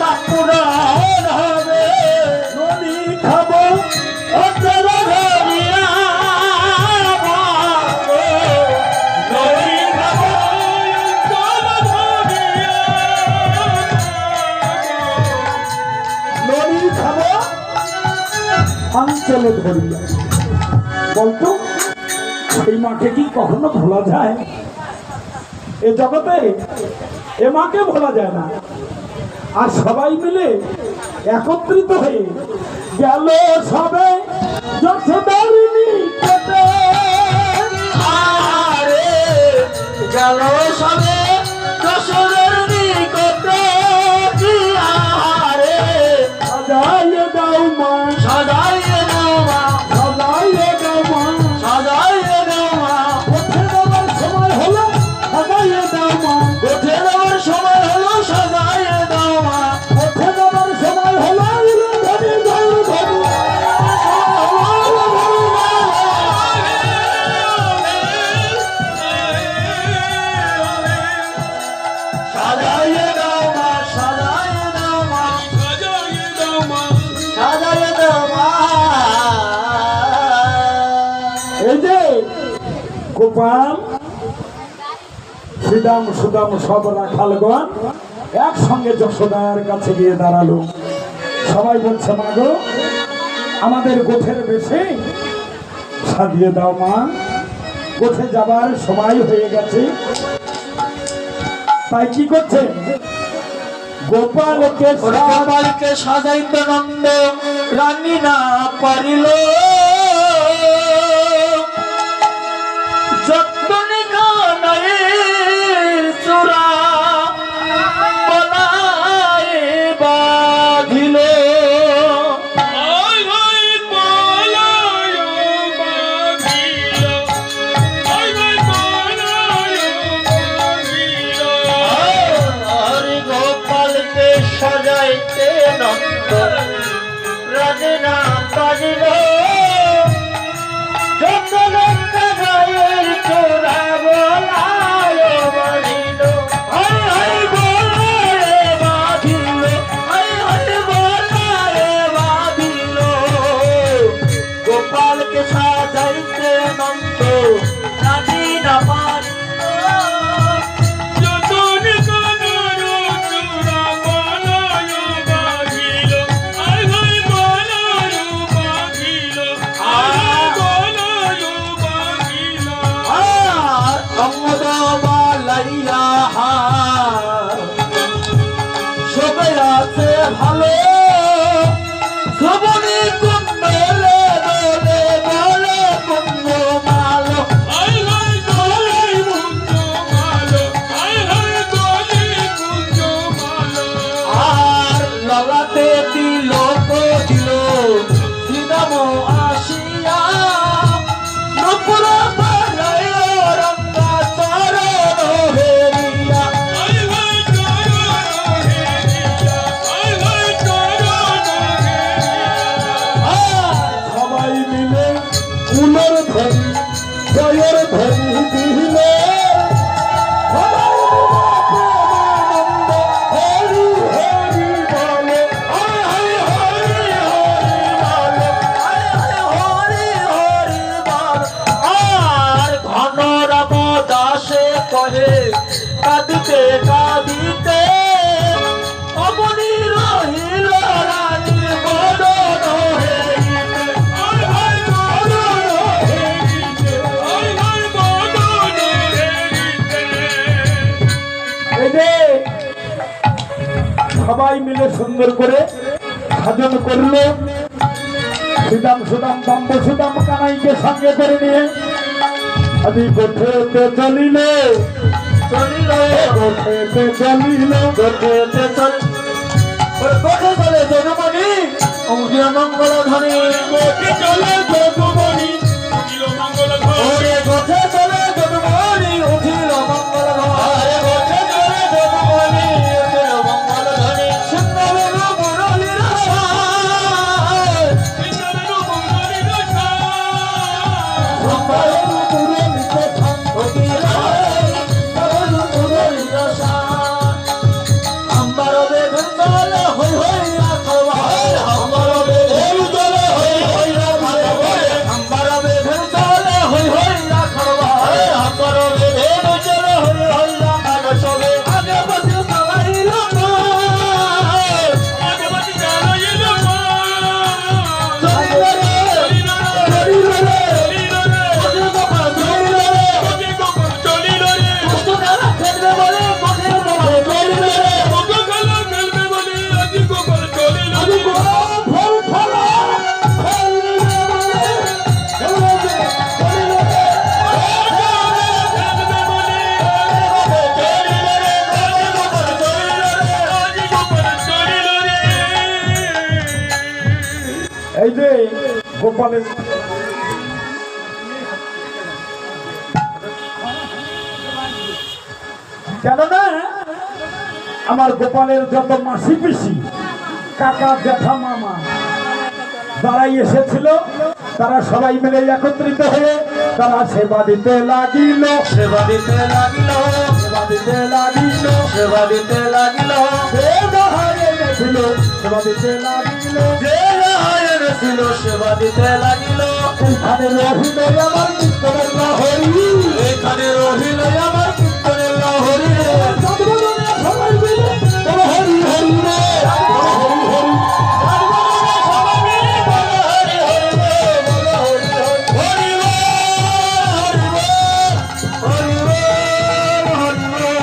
পূরণ হবে, নদী খাব অঞ্চলে ধরিয়া। বলতো, এই মাকে কি কখনো ভোলা যায়? এ জগতে এ মাকে ভোলা যায় না। আর সবাই মিলে একত্রিত হয়ে গেল গোপাল শ্রীদাম সুদাম, সব রাখালগণ একসঙ্গে যশোদার কাছে গিয়ে দাঁড়াল। সবাই বলছে, মা গো, আমাদের গোঠের বেশে সাজিয়ে দাও মা। গোঠে যাবার সময় হয়ে গেছে। তাই কি করছে? গোপালকে সাজাইতে নন্দ রানী না পারিল। সাজাইতে নন্দ। রাজনা না vamos. সবাই মিলে সুন্দর করে সাজন করল। সুদাম সুদাম দাম্ব সুদাম কানাইকে সঙ্গে করে নিয়ে আদি গোঠেতে চলিলে। চলিল চলিল। গোঠেতে চল মঙ্গল চলে। গোপালের কেননা আমার গোপালের যত মাসি পিসি কাকা জ্যাঠা মামা যারাই এসেছিল তারা সবাই মিলে একত্রিত হয়ে তারা সেবা দিতে লাগিল। সেবা দিতে লাগিল। সেবা দিতে লাগিল। সেবা দিতে লাগিল। সেবা দিতে লাগিল। সেবা দিতে লাগিল। এইখানে রহিল আমার এখানে রহিল আমার